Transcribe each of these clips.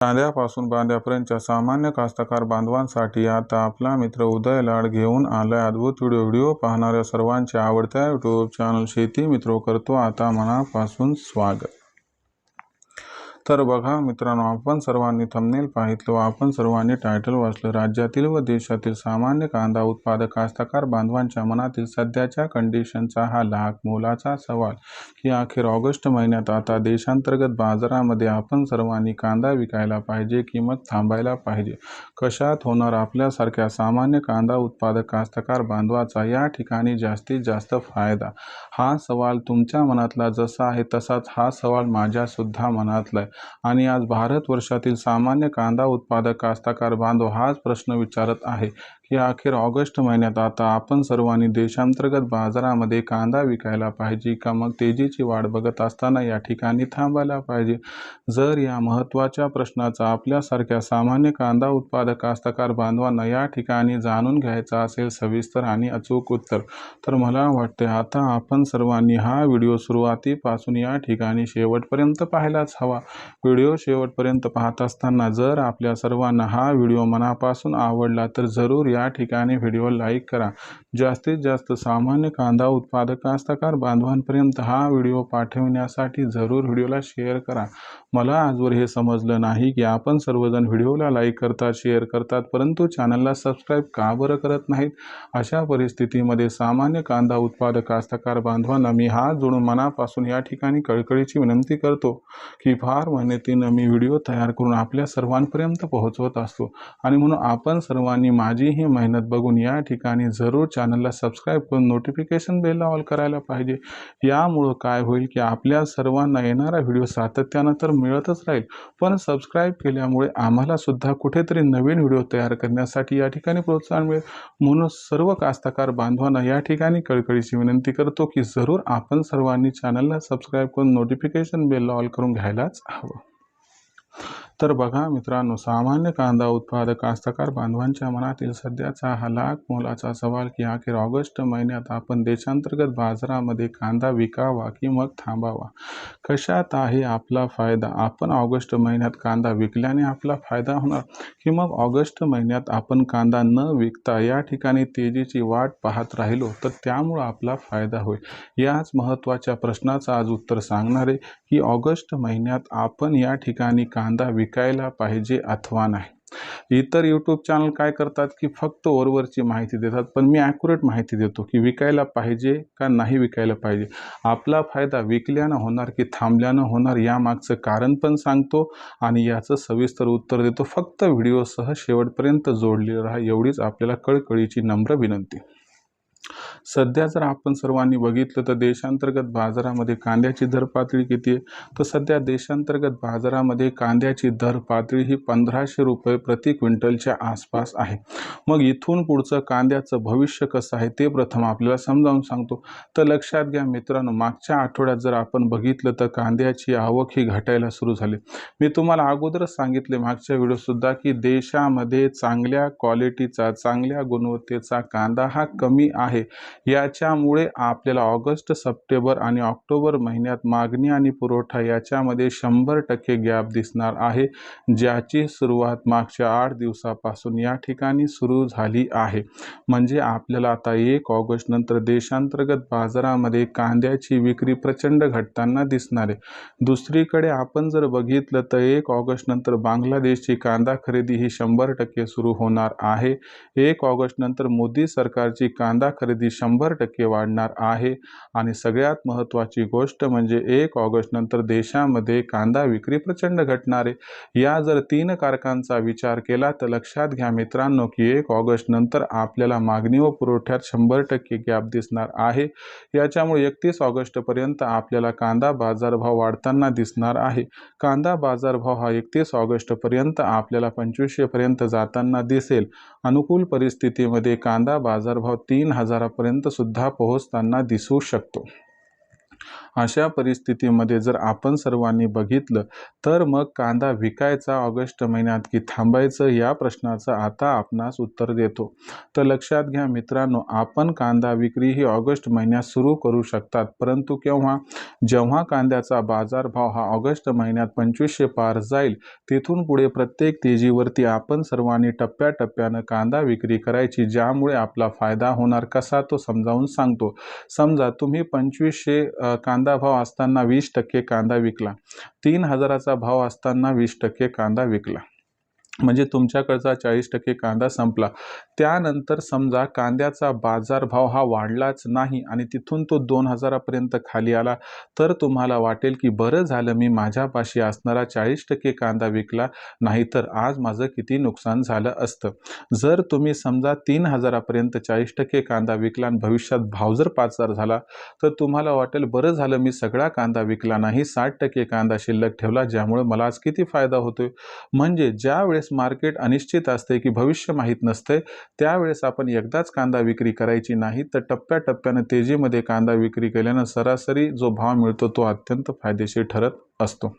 कांद्यापासून बांध्यापर्यंतच्या सामान्य कास्तकार बांधवांसाठी आता आपला मित्र उदय लाड घेऊन आलाय अद्भुत व्हिडिओ व्हिडिओ पाहणाऱ्या सर्वांच्या आवडत्या यूट्यूब चॅनल शेती मित्र करतो. आता मनापासून स्वागत. तर बघा मित्रांनो आपण सर्वांनी थंबनेल पाहितलं व आपण सर्वांनी टायटल वाचलं. राज्यातील व देशातील सामान्य कांदा उत्पादक कास्तकार बांधवांच्या मनातील सध्याच्या कंडिशनचा हा लाख मोलाचा सवाल. की अखेर ऑगस्ट महिन्यात आता देशांतर्गत बाजारामध्ये आपण सर्वांनी कांदा विकायला पाहिजे किंमत थांबायला पाहिजे? कशात होणार आपल्यासारख्या सामान्य कांदा उत्पादक कास्तकार बांधवाचा या ठिकाणी जास्तीत जास्त फायदा? हा सवाल तुमच्या मनातला जसा आहे तसाच हा सवाल माझ्यासुद्धा मनातला आहे. आणि आज भारत वर्षातील सामान्य कांदा उत्पादक कास्तकार बांधव हाच प्रश्न विचारत आहे. की अखेर ऑगस्ट महिन्यात आता आपण सर्वांनी देशांतर्गत बाजारामध्ये कांदा विकायला पाहिजे का मग तेजीची वाट बघत असताना या ठिकाणी थांबायला पाहिजे? जर या महत्त्वाच्या प्रश्नाचा आपल्यासारख्या सामान्य कांदा उत्पादक कास्तकार बांधवांना या ठिकाणी जाणून घ्यायचा असेल सविस्तर आणि अचूक उत्तर तर मला वाटते आता आपण सर्वांनी हा व्हिडिओ सुरुवातीपासून या ठिकाणी शेवटपर्यंत पाहायलाच हवा. व्हिडिओ शेवटपर्यंत पाहत असताना जर आपल्या सर्वांना हा व्हिडिओ मनापासून आवडला तर जरूर या ठिकाणी व्हिडिओ लाईक करा. जास्तीत जास्त सामान्य कांदा उत्पादक कास्तकार बांधवांपर्यंत हा व्हिडिओ पाठविण्यासाठी जरूर व्हिडिओला शेअर करा. मला आजवर हे समजलं नाही की आपण सर्वजण व्हिडिओला लाईक करतात शेअर करतात परंतु चॅनलला सबस्क्राईब का बरं करत नाहीत? अशा परिस्थितीमध्ये सामान्य कांदा उत्पादक कास्तकार बांधवांना मी हात जोडून मनापासून या ठिकाणी कळकळीची विनंती करतो की फार मेहनतीनं मी व्हिडिओ तयार करून आपल्या सर्वांपर्यंत पोहोचवत असतो. आणि म्हणून आपण सर्वांनी माझी ही मेहनत बघून या ठिकाणी जरूर चॅनलला सबस्क्राईब करून नोटिफिकेशन बेलला ऑल करायला पाहिजे. यामुळं काय होईल की आपल्या सर्वांना येणारा व्हिडिओ सातत्यानं तर मिळतच राहील पण सबस्क्राईब केल्यामुळे आम्हाला सुद्धा कुठेतरी नवीन व्हिडिओ तयार करण्यासाठी या ठिकाणी प्रोत्साहन मिळेल. म्हणून सर्व कास्तकार बांधवांना या ठिकाणी कळकळीची विनंती करतो की जरूर आपण सर्वांनी चॅनलला सबस्क्राईब करून नोटिफिकेशन बेलला ऑल करून घ्यायलाच हवं. तर बघा मित्रांनो सामान्य कांदा उत्पादक कास्तकार बांधवांच्या मनातील सध्याचा हा लाख मोलाचा सवाल की अखेर ऑगस्ट महिन्यात आपण देशांतर्गत बाजारामध्ये कांदा विकावा की मग थांबावा? कशात आहे आपला फायदा? आपण ऑगस्ट महिन्यात कांदा विकल्याने आपला फायदा होणार की मग ऑगस्ट महिन्यात आपण कांदा न विकता या ठिकाणी तेजीची वाट पाहत राहिलो तर त्यामुळं आपला फायदा होईल याच महत्त्वाच्या प्रश्नाचं आज उत्तर सांगणार आहे की ऑगस्ट महिन्यात आपण या ठिकाणी कांदा विक विकायला पाहिजे अथवा नाही. इतर यूट्यूब चॅनल काय करतात की फक्त वरवरची माहिती देतात पण मी ॲक्युरेट माहिती देतो की विकायला पाहिजे का नाही विकायला पाहिजे. आपला फायदा विकल्यानं होणार की थांबल्यानं होणार यामागचं कारण पण सांगतो आणि याचं सविस्तर उत्तर देतो. फक्त व्हिडिओसह शेवटपर्यंत जोडलेलं राहा एवढीच आपल्याला कळकळीची नम्र विनंती. सध्या जर आपण सर्वांनी बघितलं तर देशांतर्गत बाजारामध्ये कांद्याची दर पातळी किती आहे? तर सध्या देशांतर्गत बाजारामध्ये कांद्याची दर पातळी ही पंधराशे रुपये प्रति क्विंटलच्या आसपास आहे. मग इथून पुढचं कांद्याचं भविष्य कसं आहे ते प्रथम आपल्याला समजावून सांगतो. तर लक्षात घ्या मित्रांनो मागच्या आठवड्यात जर आपण बघितलं तर कांद्याची आवक ही घटायला सुरू झाली. मी तुम्हाला अगोदरच सांगितले मागच्या व्हिडिओसुद्धा की देशामध्ये चांगल्या क्वालिटीचा चांगल्या गुणवत्तेचा कांदा हा कमी आहे. आहे. याच्यामुळे आपल्याला ऑगस्ट सप्टेंबर आणि ऑक्टोबर महिन्यात मागणी आणि पुरवठा याच्यामध्ये शंभर टक्के गॅप दिसणार आहे ज्याची सुरुवात मागच्या आठ दिवसापासून या ठिकाणी सुरू झाली आहे. म्हणजे आपल्याला आता एक ऑगस्ट नंतर देशांतर्गत बाजारामध्ये कांद्याची विक्री प्रचंड घटताना दिसणार आहे. दुसरीकडे आपण जर बघितलं तर एक ऑगस्ट नंतर बांगलादेशची कांदा खरेदी ही शंभर टक्के सुरू होणार आहे. एक ऑगस्ट नंतर मोदी सरकारची कांदा खरेदी शंभर टक्के वाढणार आहे. आणि सगळ्यात महत्त्वाची गोष्ट म्हणजे एक ऑगस्टनंतर देशामध्ये कांदा विक्री प्रचंड घटणार आहे. या जर तीन कारकांचा विचार केला तर लक्षात घ्या मित्रांनो की एक ऑगस्टनंतर आपल्याला मागणी व पुरवठ्यात शंभर टक्के गॅप दिसणार आहे. याच्यामुळे एकतीस ऑगस्टपर्यंत आपल्याला कांदा बाजारभाव वाढताना दिसणार आहे. कांदा बाजारभाव हा एकतीस ऑगस्टपर्यंत आपल्याला पंचवीसशेपर्यंत जाताना दिसेल. अनुकूल परिस्थितीमध्ये कांदा बाजारभाव तीन हजारापर्यंत सुद्धा पोहोचताना दिसू शकतो. अशा परिस्थितीमध्ये जर आपण सर्वांनी बघितलं तर मग कांदा विकायचा ऑगस्ट महिन्यात की थांबायचं या प्रश्नाचं आता आपणास उत्तर देतो. तर लक्षात घ्या मित्रांनो आपण कांदा विक्री ही ऑगस्ट महिन्यात सुरू करू शकतात. परंतु केव्हा? जेव्हा कांद्याचा बाजारभाव हा ऑगस्ट महिन्यात पंचवीसशे पार जाईल तिथून पुढे प्रत्येक तेजीवरती आपण सर्वांनी टप्प्याटप्प्यानं कांदा विक्री करायची ज्यामुळे आपला फायदा होणार कसा तो समजावून सांगतो. समजा तुम्ही पंचवीसशे कांदा कांदा भाव असताना वीस टक्के कांदा विकला. तीन हजाराचा भाव असताना वीस टक्के कांदा विकला. म्हणजे तुमच्याकडचा चाळीस टक्के कांदा संपला. त्यानंतर समजा कांद्याचा बाजारभाव हा वाढलाच नाही आणि तिथून तो दोन हजारापर्यंत खाली आला तर तुम्हाला वाटेल की बरं झालं मी माझ्यापाशी असणारा चाळीस टक्के कांदा विकला नाहीतर आज माझं किती नुकसान झालं असतं. जर तुम्ही समजा तीन हजारापर्यंत चाळीस टक्के कांदा विकला आणि भविष्यात भाव जर पाच हजार झाला तर तुम्हाला वाटेल बरं झालं मी सगळा कांदा विकला नाही साठ टक्के कांदा शिल्लक ठेवला ज्यामुळे मला आज किती फायदा होतोय. म्हणजे ज्यावेळेस ज्यावेळेस मार्केट अनिश्चित असते की भविष्य माहीत नसते त्यावेळेस आपण एकदाच कांदा विक्री करायची नाही तर टप्प्याटप्प्यानं तेजीमध्ये कांदा विक्री केल्यानं सरासरी जो भाव मिळतो तो अत्यंत फायदेशीर ठरत असतो.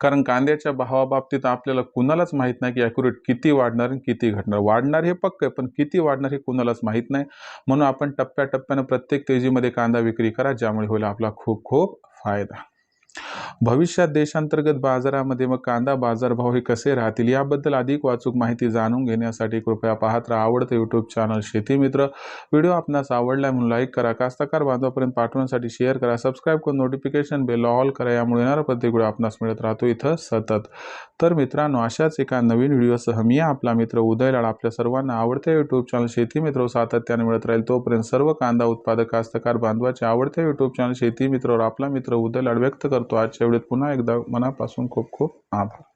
कारण कांद्याच्या भावाबाबतीत आपल्याला कुणालाच माहीत नाही की ॲक्युरेट किती वाढणार आणि किती घटणार. वाढणार हे पक्क आहे पण किती वाढणार हे कुणालाच माहीत नाही. म्हणून आपण टप्प्याटप्प्यानं प्रत्येक तेजीमध्ये कांदा विक्री करा ज्यामुळे होईल आपला खूप खूप फायदा. भविष्यात देशांतर्गत बाजारामध्ये मग कांदा बाजारभाव हे कसे राहतील याबद्दल अधिक वाचूक माहिती जाणून घेण्यासाठी कृपया पाहत राहा आवडतं यूट्यूब चॅनल शेती मित्र. व्हिडिओ आपणास आवडला म्हणून लाईक करा कास्तकार बांधवापर्यंत पाठवण्यासाठी शेअर करा सबस्क्राईब करून नोटिफिकेशन बेल ऑल करा यामुळे येणारा प्रत्येक वेळ आपणास मिळत राहतो. इथं सतत तर मित्रांनो अशाच एका नवीन व्हिडिओसह मी आपला मित्र उदय लाड आपल्या सर्वांना आवडत्या यूट्यूब चॅनल शेती मित्र सातत्याने मिळत राहील. तोपर्यंत सर्व कांदा उत्पादक कास्तकार बांधवाचे आवडत्या यूट्यूब चॅनल शेती मित्रवर आपला मित्र उदय लाड व्यक्त करतो. आजच्या व्हिडिओत पुन्हा एकदा मनापासून खूप खूप आभार.